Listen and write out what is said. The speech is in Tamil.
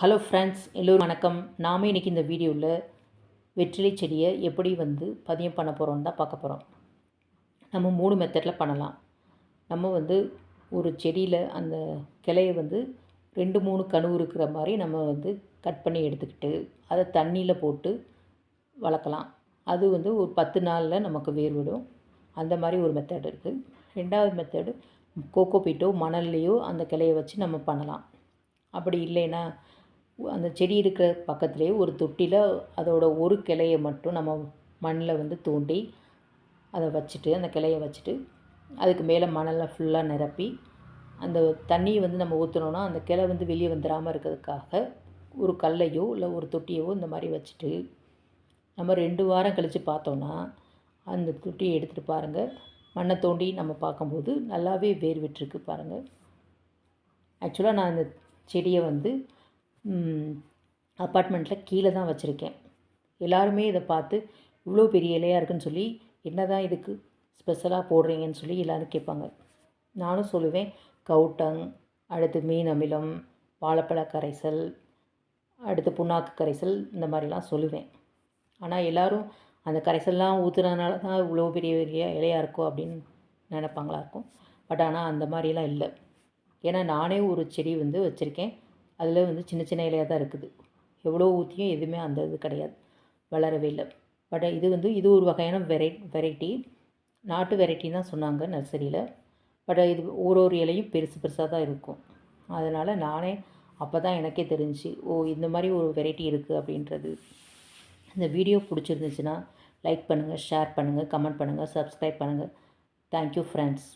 ஹலோ ஃப்ரெண்ட்ஸ் எல்லோரும் வணக்கம். நாம இன்றைக்கி இந்த வீடியோவில் வெற்றிலை செடியை எப்படி வந்து பதியம் பண்ண போகிறோம்னு தான் பார்க்க போகிறோம் நம்ம மூணு மெத்தடில் பண்ணலாம். நம்ம வந்து ஒரு செடியில் அந்த கிளையை வந்து ரெண்டு மூணு கணு இருக்கிற மாதிரி நம்ம வந்து கட் பண்ணி எடுத்துக்கிட்டு அதை தண்ணியில் போட்டு வளர்க்கலாம். அது வந்து ஒரு பத்து நாளில் நமக்கு வேர் விடும் அந்த மாதிரி ஒரு மெத்தட் இருக்குது ரெண்டாவது மெத்தடு கோகோ பீட்டோ மணல்லையோ அந்த கிளையை வச்சு நம்ம பண்ணலாம். அப்படி இல்லைன்னா அந்த செடி இருக்கிற பக்கத்துலேயே ஒரு தொட்டியில் அதோட ஒரு கிளையை மட்டும் நம்ம மண்ணில் வந்து தோண்டி அதை வச்சுட்டு அந்த கிளையை வச்சுட்டு அதுக்கு மேலே மணலை ஃபுல்லாக நிரப்பி அந்த தண்ணியை வந்து நம்ம ஊற்றினோன்னா அந்த கிளை வந்து வெளியே வந்துடாமல் இருக்கிறதுக்காக ஒரு கல்லையோ இல்லை ஒரு தொட்டியோ இந்த மாதிரி வச்சுட்டு நம்ம ரெண்டு வாரம் கழித்து பார்த்தோன்னா அந்த தொட்டியை எடுத்துகிட்டு பாருங்கள் மண்ணை தோண்டி நம்ம பார்க்கும்போது நல்லாவே வேர் விட்டுருக்கு பாருங்கள் ஆக்சுவலாக நான் அந்த செடியை வந்து அப்பார்ட்மெண்ட்டில் கீழே தான் வச்சுருக்கேன். எல்லாருமே இதை பார்த்து இவ்வளோ பெரிய இலையாக இருக்குன்னு சொல்லி என்ன தான் இதுக்கு ஸ்பெஷலாக போடுறீங்கன்னு சொல்லி எல்லோரும் கேட்பாங்க. நானும் சொல்லுவேன் கவுட்டங் அடுத்து மீன் அமிலம் வாழைப்பழ கரைசல் அடுத்து புண்ணாக்கு கரைசல் இந்த மாதிரிலாம் சொல்லுவேன். ஆனால் எல்லோரும் அந்த கரைசல்லாம் ஊற்றுறதுனால தான் இவ்வளோ பெரிய பெரிய இலையாக இருக்கும் அப்படின்னு நினைப்பாங்களா இருக்கும். பட் ஆனால் அந்த மாதிரிலாம் இல்லை. ஏன்னா நானே ஒரு செடி வந்து வச்சுருக்கேன். அதில் வந்து சின்ன சின்ன இலையாக தான் இருக்குது. எவ்வளோ ஊற்றியும் எதுவுமே அந்த இது கிடையாது. வளரவே இல்லை. பட் இது வந்து இது ஒரு வகையான வெரை வெரைட்டி. நாட்டு வெரைட்டி தான் சொன்னாங்க நர்சரியில். பட் இது ஒரு ஒரு இலையும் பெருசு பெருசாக தான் இருக்கும். அதனால் நானே அப்போ தான் எனக்கே தெரிஞ்சு ஓ இந்த மாதிரி ஒரு வெரைட்டி இருக்குது அப்படின்றது. இந்த வீடியோ பிடிச்சிருந்துச்சுன்னா லைக் பண்ணுங்கள் ஷேர் பண்ணுங்கள் கமெண்ட் பண்ணுங்கள் சப்ஸ்கிரைப் பண்ணுங்கள் தேங்க்யூ ஃப்ரெண்ட்ஸ்